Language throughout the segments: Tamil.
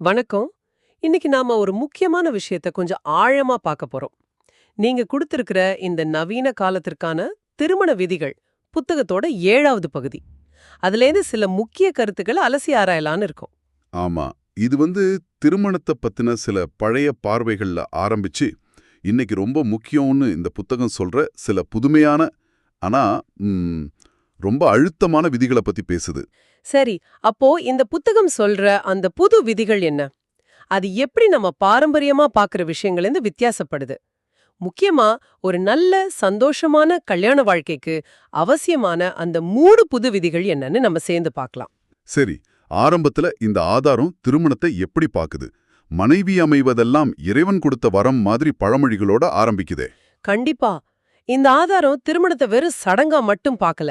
வணக்கம். இன்னைக்கு நாம ஒரு முக்கியமான விஷயத்த கொஞ்சம் ஆழமா பார்க்க போறோம். நீங்க கொடுத்திருக்கிற இந்த நவீன காலத்திற்கான திருமண விதிகள் புத்தகத்தோட ஏழாவது பகுதி. அதுலேருந்து சில முக்கிய கருத்துக்களை அலசி ஆராயலான்னு இருக்கோம். ஆமா. இது வந்து திருமணத்தை பத்தின சில பழைய பார்வைகள்ல ஆரம்பிச்சு இன்னைக்கு ரொம்ப முக்கியம்னு இந்த புத்தகம் சொல்ற சில புதுமையான ஆனா ரொம்ப அழுத்தமான விதிகளை பத்தி பேசுது. சரி அப்போ இந்த புத்தகம் சொல்ற அந்த புது விதிகள் என்ன? அது எப்படி நம்ம பாரம்பரியமா பார்க்குற விஷயங்கள்லேருந்து வித்தியாசப்படுது? முக்கியமா ஒரு நல்ல சந்தோஷமான கல்யாண வாழ்க்கைக்கு அவசியமான அந்த மூணு புது விதிகள் என்னன்னு நம்ம சேர்ந்து பார்க்கலாம் சரி ஆரம்பத்துல இந்த ஆதாரம் திருமணத்தை எப்படி பாக்குது? மனைவி அமைவதெல்லாம் இறைவன் கொடுத்த வரம் மாதிரி பழமொழிகளோட ஆரம்பிக்குதே. கண்டிப்பா. இந்த ஆதாரம் திருமணத்தை வெறும் சடங்கா மட்டும் பார்க்கல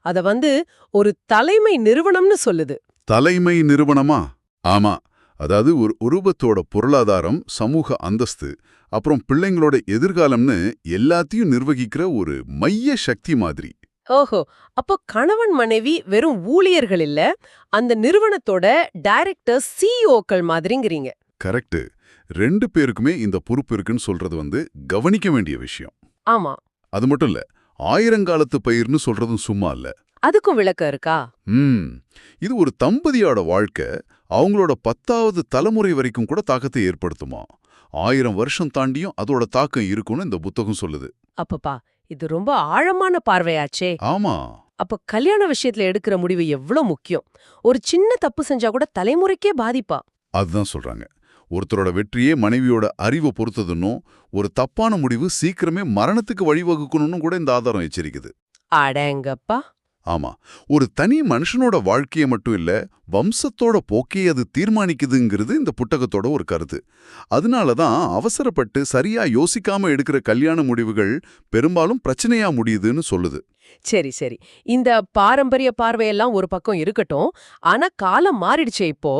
அத வந்து ஒரு தலைமை நிறுவனம்னு சொல்லுது. தலைமை நிறுவனமா? ஆமா. அதாவது ஒரு உருவத்தோட பொருளாதாரம் சமூக அந்தஸ்து அப்புறம் பிள்ளைங்களோட எதிர்காலம்னு எல்லாத்தையும் நிர்வகிக்கிற ஒரு மைய சக்தி மாதிரி. ஓஹோ. அப்போ கணவன் மனைவி வெறும் ஊழியர்கள் இல்ல அந்த நிறுவனத்தோட டைரக்டர் சிஇஓக்கள் மாதிரிங்கிறீங்க. கரெக்ட் ரெண்டு பேருக்குமே இந்த பொறுப்பு இருக்குன்னு சொல்றது வந்து கவனிக்க வேண்டிய விஷயம். ஆமா. அது மட்டும் இல்ல ஆயிரங்காலத்து பயிர்னு சொல்றதும் சும்மா இல்ல. அதுக்கும் விளக்கம் இருக்கா? ம். இது ஒரு தம்பதியோட வாழ்க்கை அவங்களோட பத்தாவது தலைமுறை வரைக்கும் கூட தாக்கத்தை ஏற்படுத்துமா? ஆயிரம் வருஷம் தாண்டியும் அதோட தாக்கம் இருக்கும்னு இந்த புத்தகம் சொல்லுது. அப்பப்பா இது ரொம்ப ஆழமான பார்வையாச்சே. ஆமா. அப்ப கல்யாண விஷயத்துல எடுக்கிற முடிவு எவ்வளவு முக்கியம்? ஒரு சின்ன தப்பு செஞ்சா கூட தலைமுறைக்கே பாதிப்பா. அதுதான் சொல்றாங்க. ஒருத்தரோட வெற்றியே மனைவியோட அறிவை பொறுத்ததுன்னும் ஒரு தப்பான முடிவு சீக்கிரமே மரணத்துக்கு வழிவகுக்கணும்னு கூட இந்த ஆதாரம் எச்சரிக்குது. அடங்கப்பா. ஆமா ஒரு தனி மனுஷனோட வாழ்க்கையை மட்டும் இல்ல வம்சத்தோட போக்கே அது தீர்மானிக்குதுங்கிறது இந்த புத்தகத்தோட ஒரு கருத்து. அதனால தான் அவசரப்பட்டு சரியா யோசிக்காம எடுக்கிற கல்யாண முடிவுகள் பெரும்பாலும் பிரச்சனையா முடியுதுன்னு சொல்லுது. சரி சரி. இந்த பாரம்பரிய பார்வையெல்லாம் ஒரு பக்கம் இருக்கட்டும் ஆனா காலம் மாறிடுச்சே இப்போ.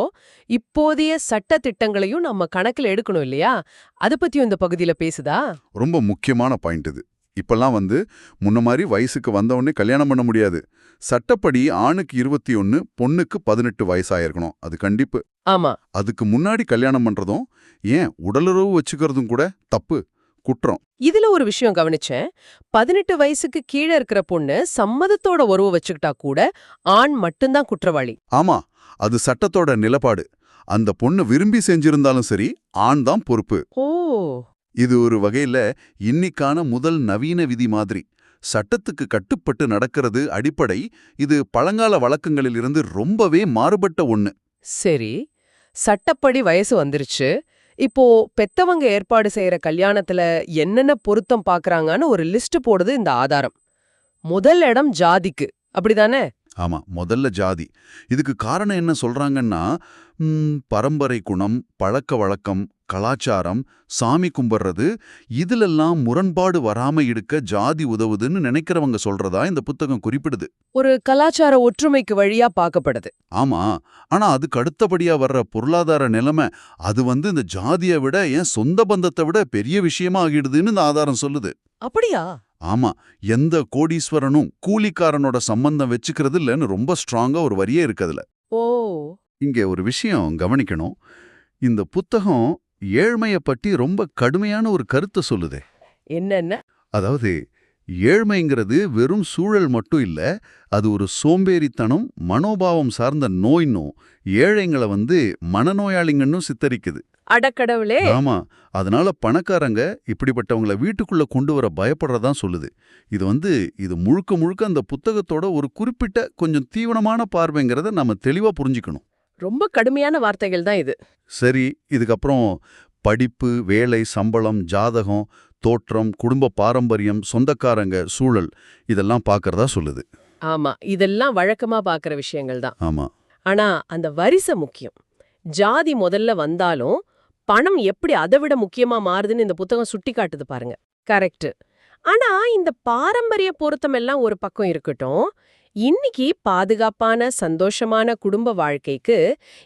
இப்போதைய சட்ட திட்டங்களையும் நம்ம கணக்குல எடுக்கணும் இல்லையா? அத பத்தியும் இந்த பகுதியில பேசுதா? ரொம்ப முக்கியமான பாயிண்ட் இது. இப்பெல்லாம் வந்து முன்ன மாதிரி வயசுக்கு வந்தவொடனே கல்யாணம் பண்ண முடியாது. சட்டப்படி ஆணுக்கு இருபத்தி ஒன்னு பொண்ணுக்கு பதினெட்டு வயசாயிருக்கணும். அது கண்டிப்பு. ஆமா. அதுக்கு முன்னாடி கல்யாணம் பண்றதும் ஏன் உடலுறவு வச்சுக்கிறதும் கூட தப்பு குற்றம். இதுல ஒரு விஷயம் கவனிச்சேன். பதினெட்டு வயசுக்கு கீழே இருக்கிற பொண்ணு சம்மதத்தோட உறவு வச்சுக்கிட்டா கூட ஆண் மட்டும்தான் குற்றவாளி. ஆமா அது சட்டத்தோட நிலப்பாடு. அந்த பொண்ணு விரும்பி செஞ்சிருந்தாலும் சரி ஆண் தான் பொறுப்பு. ஓ. இது ஒரு வகையில இன்னிக்கான முதல் நவீன விதி மாதிரி. சட்டத்துக்கு கட்டுப்பட்டு நடக்கிறது அடிப்படை இது பழங்கால வழக்கங்களிலிருந்து ரொம்பவே மாறுபட்ட ஒண்ணு. சரி சட்டப்படி வயசு வந்துருச்சு. இப்போ பெத்தவங்க ஏற்பாடு செய்யற கல்யாணத்துல என்னென்ன பொருத்தம் பாக்குறாங்கன்னு ஒரு லிஸ்ட் போடுது இந்த ஆதாரம். முதல் இடம் ஜாதிக்கு. அப்படிதானே? ஆமா முதல்ல ஜாதி. இதுக்கு காரணம் என்ன சொல்றாங்கன்னா பரம்பரை குணம் பழக்க வழக்கம் கலாச்சாரம் சாமி கும்பிடுறது இதுலெல்லாம் முரண்பாடு வராம இருக்க ஜாதி உதவுதுன்னு நினைக்கிறவங்க சொல்றதா இந்த புத்தகம் குறிப்பிடுது. ஒரு கலாச்சார ஒற்றுமைக்கு வழியா பார்க்கப்படுது. ஆமா. ஆனா அதுக்கு அடுத்தபடியா வர்ற பொருளாதார நிலைமை அது வந்து இந்த ஜாதியை விட ஏன் சொந்த பந்தத்தை விட பெரிய விஷயமா ஆகிடுதுன்னு இந்த ஆதாரம் சொல்லுது. அப்படியா? ஆமா. எந்த கோடீஸ்வரனும் கூலிக்காரனோட சம்பந்தம் வச்சுக்கிறது இல்லைன்னு ரொம்ப ஸ்ட்ராங்கா ஒரு வரியே இருக்குதுல ஓ. இங்கே ஒரு விஷயம் கவனிக்கணும். இந்த புத்தகம் ஏழ்மைய பற்றி ரொம்ப கடுமையான ஒரு கருத்தை சொல்லுதே. என்னென்ன? அதாவது ஏழ்மைங்கிறது வெறும் சூழல் மட்டும் இல்ல அது ஒரு சோம்பேறித்தனம் மனோபாவம் சார்ந்த நோய்னும் ஏழைங்களை வந்து மனநோயாளிங்கன்னும் சித்தரிக்குது. அடக்கடவுளே! ஆமா அதனால பணக்காரங்க இப்படிப்பட்டவங்கள வீட்டுக்குள்ள கொண்டு வர பயப்படுறதா சொல்லுது. இது வந்து இது முழுக்க முழுக்க அந்த புத்தகத்தோட ஒரு குறிப்பிட்ட கொஞ்சம் தீவனமான பார்வைங்கிறத நம்ம தெளிவா புரிஞ்சுக்கணும். ரொம்ப கடுமையான வார்த்தைகள் தான் இது. சரி இதுக்கப்புறம் படிப்பு வேலை சம்பளம் ஜாதகம் தோற்றம் குடும்ப பாரம்பரியம் சொந்தக்காரங்க சூழல் இதெல்லாம் பார்க்கறதா சொல்லுது. ஆமா இதெல்லாம் வழக்கமா பாக்குற விஷயங்கள் தான். ஆமா. ஆனா அந்த வரிசை முக்கியம். ஜாதி முதல்ல வந்தாலும் பணம் எப்படி அதை விட முக்கியமா மாறுதுன்னு இந்த புத்தகம் சுட்டி காட்டுது பாருங்க. கரெக்ட் ஆனா இந்த பாரம்பரிய பொருத்தம் எல்லாம் ஒரு பக்கம் இருக்கட்டும் இன்னைக்கு பாதுகாப்பான சந்தோஷமான குடும்ப வாழ்க்கைக்கு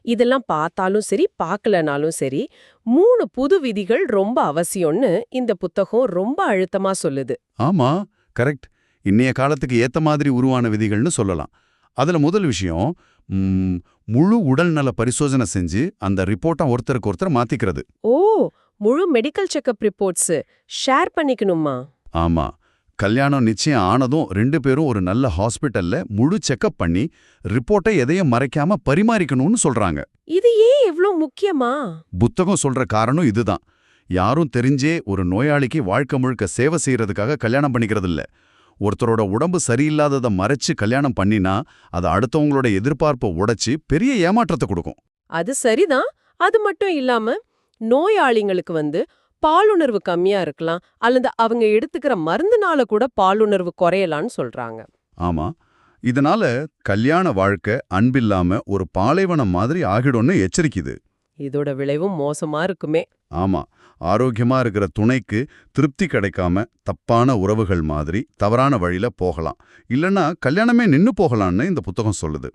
இதெல்லாம் பார்த்தாலும் சரி பார்க்கலனாலும் சரி மூணு புது விதிகள் ரொம்ப அவசியம்னு இந்த புத்தகம் ரொம்ப அழுத்தமா சொல்லுது. ஆமா கரெக்ட். இன்னைய காலத்துக்கு ஏத்த மாதிரி உருவான விதிகள்னு சொல்லலாம். அதுல முதல் விஷயம் முழு உடல்நல பரிசோதனை செஞ்சு அந்த ரிப்போர்ட்டை ஒருத்தருக்கு ஒருத்தர் மாத்திக்கிறது. ஓ முழு மெடிக்கல் செக்கப் ரிப்போர்ட்ஸ். ஷேர் பண்ணிக்கணுமா? ஆமா. கல்யாணம் நிச்சயம் ஆனதும் ரெண்டு பேரும் ஒரு நல்ல ஹாஸ்பிட்டல்ல முழு செக்கப் பண்ணி ரிப்போர்ட்டை எதையும் மறைக்காம பரிமாறிக்கணும்னு சொல்றாங்க. இது ஏன் இவ்ளோ முக்கியமா? புத்தகம் சொல்ற காரணம் இதுதான். யாரும் தெரிஞ்சே ஒரு நோயாளிக்கு வாழ்க்கை முழுக்க சேவை செய்யறதுக்காக கல்யாணம் பண்ணிக்கிறது இல்ல ஒருத்தரோட உடம்பு சரியில்லாததை மறைச்சு கல்யாணம் பண்ணினா அது அடுத்தவங்களோட எதிர்பார்ப்பை உடைச்சு பெரிய ஏமாற்றத்தை கொடுக்கும். அது சரிதான். அது மட்டும் இல்லாம நோயாளிங்களுக்கு வந்து பாலுணர்வு கம்மியா இருக்கலாம். அல்லது அவங்க எடுத்துக்கிற மருந்துனால கூட பாலுணர்வு குறையலாம்னு சொல்றாங்க. ஆமா. இதனால கல்யாண வாழ்க்கை அன்பில்லாம ஒரு பாலைவனம் மாதிரி ஆகிடும்னு எச்சரிக்குது. இதோட விளைவும் மோசமா இருக்குமே. ஆமா ஆரோக்கியமா இருக்கிற துணைக்கு திருப்தி கிடைக்காம தப்பான உறவுகள் மாதிரி தவறான வழியில போகலாம். இல்லனா கல்யாணமே நின்னு போகலாம்னு இந்த புத்தகம் சொல்லுது.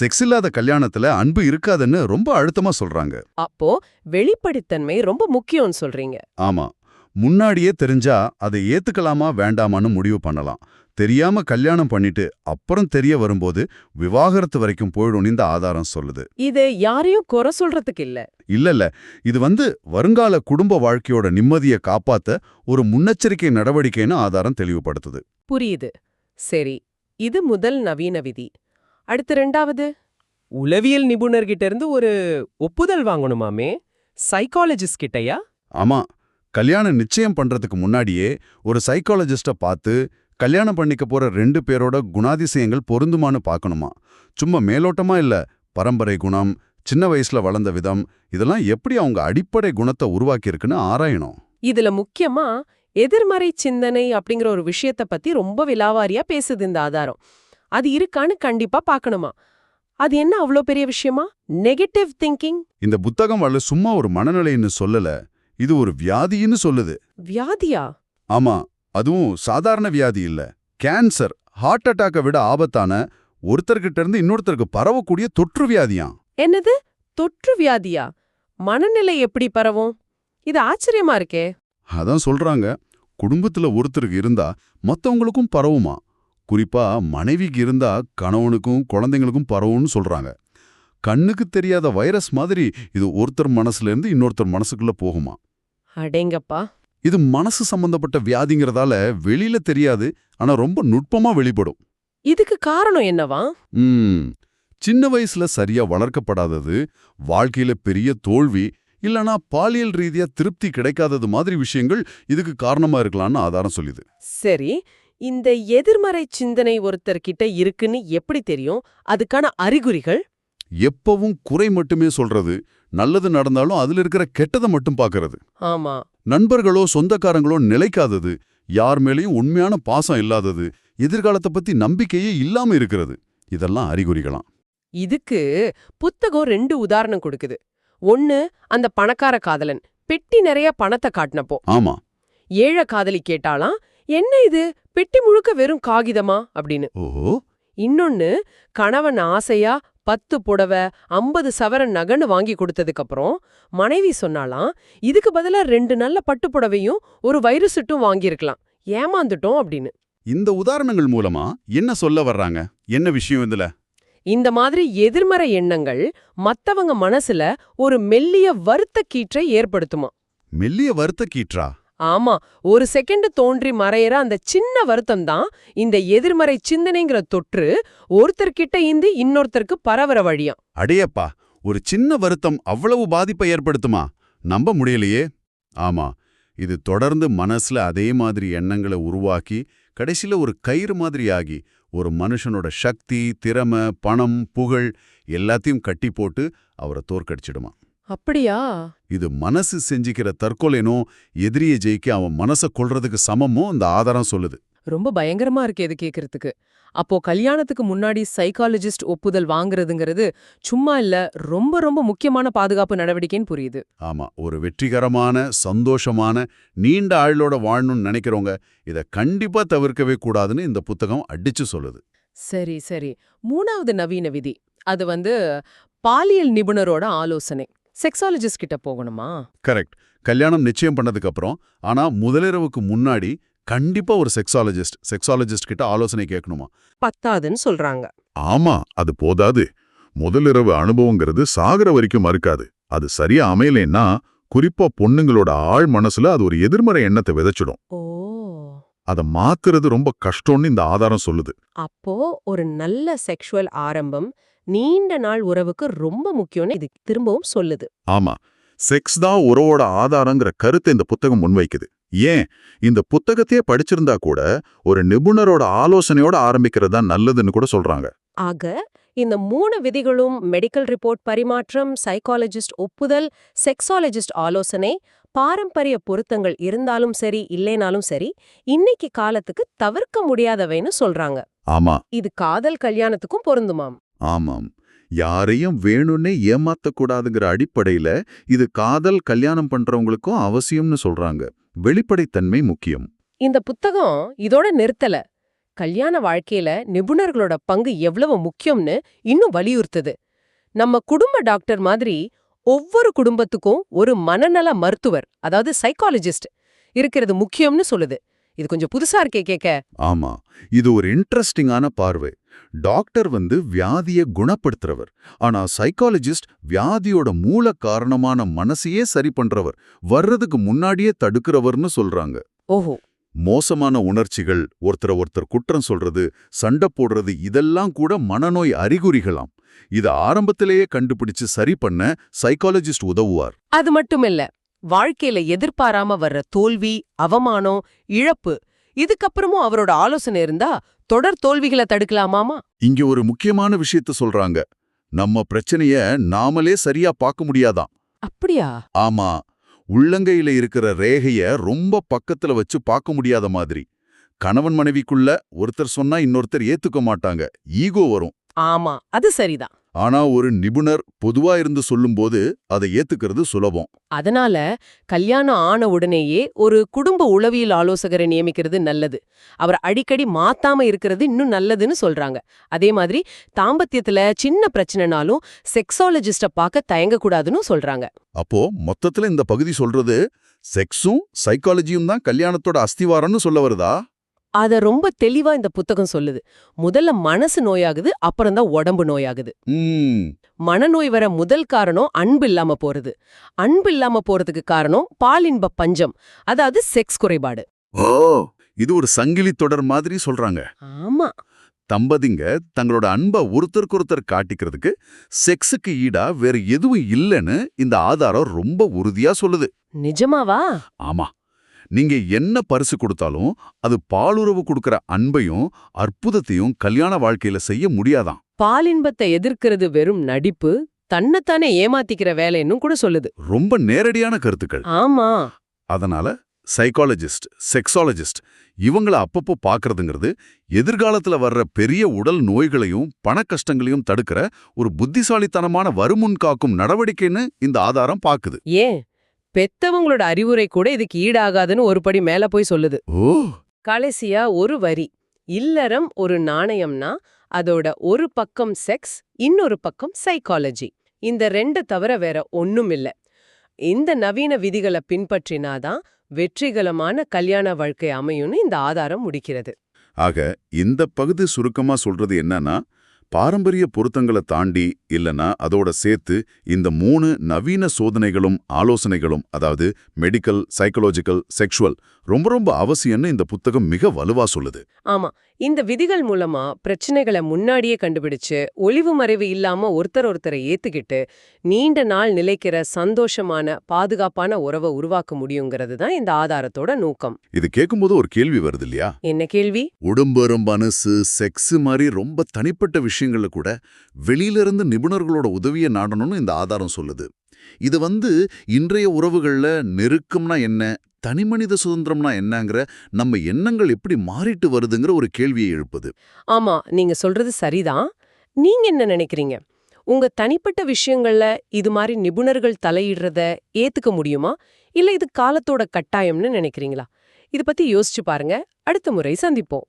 செக்ஸ் இல்லாத கல்யாணத்துல அன்பு இருக்காதுன்னு ரொம்ப அழுத்தமா சொல்றாங்க. அப்போ வெளிப்படைத்தன்மை ரொம்ப முக்கியம்னு சொல்றீங்க. ஆமா முன்னாடியே தெரிஞ்சா அதை ஏத்துக்கலாமா வேண்டாமான்னு முடிவு பண்ணலாம். தெரியாம கல்யாணம் பண்ணிட்டு அப்புறம் தெரிய வரும்போது விவாகரத்து வரைக்கும் போயிடும்னு இந்த ஆதாரம் சொல்லுது. இது யாரையும் குறை சொல்றதுக்கு இல்ல. இல்லல்ல இது வந்து வருங்கால குடும்ப வாழ்க்கையோட நிம்மதியை காப்பாத்த ஒரு முன்னெச்சரிக்கை நடவடிக்கைன்னு ஆதாரம் தெளிவுபடுத்துது. புரியுது. சரி இது முதல் நவீன விதி. அடுத்து ரெண்டாவது. உளவியல் நிபுணர்கிட்ட இருந்து ஒரு ஒப்புதல் வாங்கணுமாமே? சைக்காலஜிஸ்ட் கிட்டயா? ஆமா. கல்யாணம் நிச்சயம் பண்றதுக்கு முன்னாடியே ஒரு சைக்காலஜிஸ்ட பார்த்து கல்யாணம் பண்ணிக்க போற ரெண்டு பேரோட குணாதிசயங்கள் பொருந்துமான்னு பார்க்கணுமா? சும்மா மேலோட்டமா இல்ல? பரம்பரை குணம் சின்ன வயசுல வளர்ந்த விதம் இதெல்லாம் எப்படி அவங்க அடிப்படை குணத்தை உருவாக்கியிருக்குன்னு ஆராயணும். இதுல முக்கியமா எதிர்மறை சிந்தனை அப்படிங்கிற ஒரு விஷயத்த பத்தி ரொம்ப விலாவாரியா பேசுது இந்த ஆதாரம். அது இருக்கான்னு கண்டிப்பா பார்க்கணுமா? அது என்ன அவ்வளோ பெரிய விஷயமா? நெகட்டிவ் திங்கிங் இந்த புத்தகம் வரல சும்மா ஒரு மனநிலைன்னு சொல்லல இது ஒரு வியாதின்னு சொல்லுது. வியாதியா? ஆமா. அதுவும் சாதாரண வியாதி இல்ல. கேன்சர் ஹார்ட் அட்டாக்கை விட ஆபத்தான ஒருத்தர்கிட்ட இருந்து இன்னொருத்தருக்கு பரவக்கூடிய தொற்று வியாதியாம். என்னது? தொற்று வியாதியா? மனநிலை எப்படி பரவும்? இது ஆச்சரியமா இருக்கே. அதான் சொல்றாங்க. குடும்பத்துல ஒருத்தருக்கு இருந்தா மத்தவங்களுக்கும் பரவுமா? குறிப்பா மனைவிக்கு இருந்தா கணவனுக்கும் குழந்தைங்களுக்கும் பரவும்னு சொல்றாங்க. கண்ணுக்கு தெரியாத வைரஸ் மாதிரி இது ஒருத்தர் மனசுல இருந்து இன்னொருத்தர் மனசுக்குள்ள போகுமா? அடேங்கப்பா. இது மனசு சம்பந்தப்பட்ட வியாதிங்கிறதால வெளியில தெரியாது ஆனா ரொம்ப நுட்பமா வெளிப்படும். இதுக்கு காரணம் என்னவா? ம். சின்ன வயசுல சரியா வளர்க்கப்படாதது வாழ்க்கையில பெரிய தோல்வி இல்லனா பாலியல் ரீதியா திருப்தி கிடைக்காதது மாதிரி விஷயங்கள் இதுக்கு காரணமா இருக்கலாம்னு ஆதாரம் சொல்லுது. சரி இந்த எதிர்மறை சிந்தனை ஒருத்தர்கிட்ட இருக்குன்னு எப்படி தெரியும்? அதுக்கான அறிகுறிகள்? எப்பவும் குறை மட்டுமே சொல்றது நல்லது நடந்தாலும் அதுல இருக்கிற கெட்டதை மட்டும் பார்க்கறது ஆமா. நண்பர்களோ சொந்தக்காரங்களோ நிலைக்காதது. யார் மேலேயும் உண்மையான பாசம் இல்லாதது. எதிர்காலத்தை பத்தி நம்பிக்கையே இல்லாம இருக்கிறது. இதெல்லாம் அறிகுறிகளாம். இதுக்கு புத்தகம் ரெண்டு உதாரணம் கொடுக்குது. ஒன்னு அந்த பணக்கார காதலன். பெட்டி நிறைய பணத்தை காட்டினப்போ. ஆமா. ஏழை காதலி கேட்டாலாம் என்ன இது? பெட்டி முழுக்க வெறும் காகிதமா? அப்படின்னு. ஓஹோ. இன்னொன்னு கணவன் ஆசையா பத்து புடவை ஐம்பது சவரன் நகன்னு வாங்கி கொடுத்ததுக்கு அப்புறம் மனைவி சொன்னாலாம் இதுக்கு பதிலா ரெண்டு நல்ல பட்டு புடவையும் ஒரு வைரசுட்டும் வாங்கியிருக்கலாம். ஏமாந்துட்டோம் அப்படின்னு. இந்த உதாரணங்கள் மூலமா என்ன சொல்ல வர்றாங்க? என்ன விஷயம் இதுல? இந்த மாதிரி எதிர்மறை எண்ணங்கள் மத்தவங்க மனசுல ஒரு மெல்லிய வருத்த கீற்றை ஏற்படுத்துமா. மெல்லிய வருத்த கீற்றா ஆமா ஒரு செகண்ட் தோன்றி மறையற அந்த சின்ன வருத்தம் தான் இந்த எதிர்மறை சிந்தனைங்கிற தொற்று ஒருத்தர்கிட்ட இந்து இன்னொருத்தருக்கு பரவற வழியா. அடையப்பா ஒரு சின்ன வருத்தம் அவ்வளவு பாதிப்பை ஏற்படுத்துமா? நம்ப முடியலையே. ஆமா இது தொடர்ந்து மனசுல அதே மாதிரி எண்ணங்களை உருவாக்கி கடைசில ஒரு கயிறு மாதிரி ஆகி ஒரு மனுஷனோட சக்தி திறமை பணம் புகழ் எல்லாத்தையும் கட்டி போட்டு அவரை தோற்கடிச்சிடுமா? அப்படியா? இது மனசு செஞ்சுக்கிற தற்கொலைனோ எதிரியை ஜெயிக்க அவன் மனசை கொள்றதுக்கு சமமோ அந்த ஆதாரம் சொல்லுது. ரொம்ப பயங்கரமா இருக்கு இது கேக்குறதுக்கு. அப்போ கல்யாணத்துக்கு முன்னாடி சைக்காலஜிஸ்ட் ஒப்புதல் வாங்குறதுங்கிறது சும்மா இல்ல ரொம்ப ரொம்ப முக்கியமான பாதுகாப்பு நடவடிக்கைன்னு புரியுது. ஆமா ஒரு வெற்றிகரமான சந்தோஷமான நீண்ட ஆயுளோட வாழணும்னு நினைக்கிறவங்க இதை கண்டிப்பா தவிர்க்கவே கூடாதுன்னு இந்த புத்தகம் அடிச்சு சொல்லுது. சரி சரி. மூணாவது நவீன விதி. அது வந்து பாலியல் நிபுணரோட ஆலோசனை. செக்ஸாலஜிஸ்ட் கிட்ட போகணுமா? கரெக்ட். கல்யாணம் நிச்சயம் பண்ணதுக்கு அப்புறம் ஆனா முதலிரவுக்கு முன்னாடி கண்டிப்பா ஒரு செக்ஸாலஜிஸ்ட் செக்ஸாலஜிஸ்ட் கிட்ட ஆலோசனை கேட்கணுமா? பத்தாதுன்னு சொல்றாங்க. ஆமா அது போதாது. முதலிரவு அனுபவங்கிறது சாகர வரைக்கும் மறுக்காது. அது சரியா அமையலைன்னா குறிப்பா பொண்ணுங்களோட ஆழ் மனசுல அது ஒரு எதிர்மறை எண்ணத்தை விதைச்சிடும். ஓ. அதை மாத்துறது ரொம்ப கஷ்டம்னு இந்த ஆதாரம் சொல்லுது. அப்போ ஒரு நல்ல செக்ஷுவல் ஆரம்பம் நீண்ட நாள் உறவுக்கு ரொம்ப முக்கியம்னு இது திரும்பவும் சொல்லுது. ஆமா. செக்ஸ் தான் உறவோட ஆதாரங்கிற கருத்தை இந்த புத்தகம் முன்வைக்குது. ஏன்? இந்த புத்தகத்தையே படிச்சிருந்தா கூட ஒரு நிபுணரோட ஆலோசனையோட ஆரம்பிக்கிறது தான் நல்லதுன்னு கூட சொல்றாங்க. ஆக இந்த மூணு விதிகளும் மெடிக்கல் ரிப்போர்ட் பரிமாற்றம் சைக்காலஜிஸ்ட் ஒப்புதல் செக்ஸாலஜிஸ்ட் ஆலோசனை பாரம்பரிய பொருத்தங்கள் இருந்தாலும் சரி இல்லைனாலும் சரி இன்னைக்கு காலத்துக்கு தவிர்க்க முடியாதவைன்னு சொல்றாங்க. ஆமா. இது காதல் கல்யாணத்துக்கும் பொருந்துமாம். ஆமாம். யாரையும் வேணும்னே ஏமாத்தக்கூடாதுங்கிற அடிப்படையில இது காதல் கல்யாணம் பண்றவங்களுக்கும் அவசியம்னு சொல்றாங்க. வெளிப்படைத்தன்மை முக்கியம். இந்த புத்தகம் இதோட நிறுத்தல. கல்யாண வாழ்க்கையில நிபுணர்களோட பங்கு எவ்வளவு முக்கியம்னு இன்னும் வலியுறுத்துது. நம்ம குடும்ப டாக்டர் மாதிரி ஒவ்வொரு குடும்பத்துக்கும் ஒரு மனநல மருத்துவர் அதாவது சைக்காலஜிஸ்ட் இருக்கிறது முக்கியம்னு சொல்லுது. இது கொஞ்சம் புதுசா இருக்கே கேக்க. ஆமா. இது ஒரு இன்ட்ரெஸ்டிங்கான பார்வை. டாக்டர் வந்து வியாதியை குணப்படுத்துறவர். ஆனா சைக்காலஜிஸ்ட் வியாதியோட மூல காரணமான மனசையே சரி பண்றவர். வர்றதுக்கு முன்னாடியே தடுக்கிறவர்னு சொல்றாங்க. ஓஹோ. மோசமான உணர்ச்சிகள் ஒருத்தர ஒருத்தர் குற்றம் சொல்றது சண்டை போடுறது இதெல்லாம் கூட மனநோய் அறிகுறிகளாம். இத ஆரம்பத்திலேயே கண்டுபிடிச்சு சரி பண்ண சைக்காலஜிஸ்ட் உதவுவார். அது மட்டுமில்ல வாழ்க்கையில எதிர்பாராம வர்ற தோல்வி அவமானம் இழப்பு இதுக்கப்புறமும் அவரோட ஆலோசனை இருந்தா தொடர் தோல்விகளை தடுக்கலாமாமா? இங்க ஒரு முக்கியமான விஷயத்த சொல்றாங்க. நம்ம பிரச்சனைய நாமளே சரியா பார்க்க முடியாதாம் அப்படியா? ஆமா. உள்ளங்கையில இருக்கிற ரேகைய ரொம்ப பக்கத்துல வச்சு பார்க்க முடியாத மாதிரி. கணவன் மனைவிக்குள்ள ஒருத்தர் சொன்னா இன்னொருத்தர் ஏத்துக்க மாட்டாங்க. ஈகோ வரும். ஆமா. அது சரிதான். ஆனா ஒரு நிபுணர் பொதுவா இருந்து சொல்லும்போது அதை ஏத்துக்கிறது சுலபம். அதனால கல்யாணம் ஆன உடனேயே ஒரு குடும்ப உளவியல் ஆலோசகரை நியமிக்கிறது நல்லது. அவர் அடிக்கடி மாத்தாம இருக்கிறது இன்னும் நல்லதுன்னு சொல்றாங்க. அதே மாதிரி தாம்பத்தியத்துல சின்ன பிரச்சனைனாலும் செக்ஸாலஜிஸ்ட பார்க்க தயங்கக்கூடாதுன்னு சொல்றாங்க. அப்போ மொத்தத்துல இந்த பகுதி சொல்றது செக்ஸும் சைக்காலஜியும் தான் கல்யாணத்தோட அஸ்திவாரம்னு சொல்ல வருதா? அத ரொம்ப தெளிவா இந்த புத்தகம் சொல்லுது. முதல்ல மனசு நோயாகுது அப்புறம்தான் உடம்பு நோயாகுது. மனநோய் வர முதல் காரணம் அன்பு இல்லாம போறது. அன்பு இல்லாம போறதுக்கு காரணம் பாலின்ப பஞ்சம் அதாவது செக்ஸ் குறைபாடு. ஓ இது ஒரு சங்கிலி தொடர் மாதிரி சொல்றாங்க. ஆமா. தம்பதிங்க தங்களோட அன்பை ஒருத்தருக்கொருத்தர் காட்டிக்கிறதுக்கு செக்ஸுக்கு ஈடா வேற எதுவும் இல்லைன்னு இந்த ஆதாரம் ரொம்ப உறுதியா சொல்லுது. நிஜமாவா? ஆமா. நீங்க என்ன பரிசு கொடுத்தாலும் அது பாலுறவு கொடுக்கற அன்பையும் அற்புதத்தையும் கல்யாண வாழ்க்கையில செய்ய முடியாதாம் பாலின்பத்தை எதிர்க்கிறது வெறும் நடிப்பு தன்னைத்தானே ஏமாத்திக்கிற வேலைன்னு கூட சொல்லுது. ரொம்ப நேரடியான கருத்துக்கள். ஆமா. அதனால சைக்காலஜிஸ்ட் செக்ஸாலஜிஸ்ட் இவங்கள அப்பப்போ பார்க்கறதுங்கிறது எதிர்காலத்துல வர்ற பெரிய உடல் நோய்களையும் பண கஷ்டங்களையும் தடுக்கிற ஒரு புத்திசாலித்தனமான வருமுன் காக்கும் நடவடிக்கைன்னு இந்த ஆதாரம் பாக்குது. ஏன்? பெத்தவங்களோட அறிவுரை கூட இதுக்கு ஈடாகாதுன்னு ஒரு படி மேல போய் சொல்லுது. கடைசியா ஒரு வரி. இல்லறம் ஒரு நாணயம்னா அதோட ஒரு பக்கம் செக்ஸ் இன்னொரு பக்கம் சைக்காலஜி. இந்த ரெண்டு தவிர வேற ஒண்ணும் இல்ல இந்த நவீன விதிகளை பின்பற்றினாதான் வெற்றிகரமான கல்யாண வாழ்க்கை அமையும்னு இந்த ஆதாரம் முடிக்கிறது. ஆக இந்த பகுதி சுருக்கமா சொல்றது என்னன்னா பாரம்பரிய பொருத்தங்களை தாண்டி இல்லனா அதோட சேர்த்து இந்த மூணு நவீன சோதனைகளும் ஆலோசனைகளும் அதாவது மெடிக்கல் சைக்கலாஜிக்கல் செக்ஷுவல் ரொம்ப ரொம்ப அவசியம்னு இந்த புத்தகம் மிக வலுவா சொல்லுது. ஆமா. இந்த விதிகள் மூலமா பிரச்சனைகளை முன்னாடியே கண்டுபிடிச்சு ஒளிவு மறைவு இல்லாம ஒருத்தர் ஒருத்தரை ஏத்துக்கிட்டு நீண்ட நாள் நிலைக்கிற சந்தோஷமான பாதுகாப்பான உறவை உருவாக்க முடியுங்கிறது தான் இந்த ஆதாரத்தோட நோக்கம். இது கேட்கும்போது ஒரு கேள்வி வருது இல்லையா? என்ன கேள்வி? உடம்பெரும் மனசு செக்ஸ் மாதிரி ரொம்ப தனிப்பட்ட விஷயங்கள்ல கூட வெளியில இருந்து நிபுணர்களோட உதவியை நாடணும்னு இந்த ஆதாரம் சொல்லுது. இது வந்து இன்றைய உறவுகள்ல நெருக்கம்னா என்ன தனிமனித சுதந்திரம்னா என்னங்கிற நம்ம எண்ணங்கள் எப்படி மாறிட்டு வருதுங்கிற ஒரு கேள்வியை எழுப்புது. ஆமா நீங்க சொல்றது சரிதான். நீங்க என்ன நினைக்கிறீங்க? உங்க தனிப்பட்ட விஷயங்கள்ல இது மாதிரி நிபுணர்கள் தலையிடுறத ஏத்துக்க முடியுமா? இல்ல இது காலத்தோட கட்டாயம்னு நினைக்கிறீங்களா? இத பத்தி யோசிச்சு பாருங்க. அடுத்த முறை சந்திப்போம்.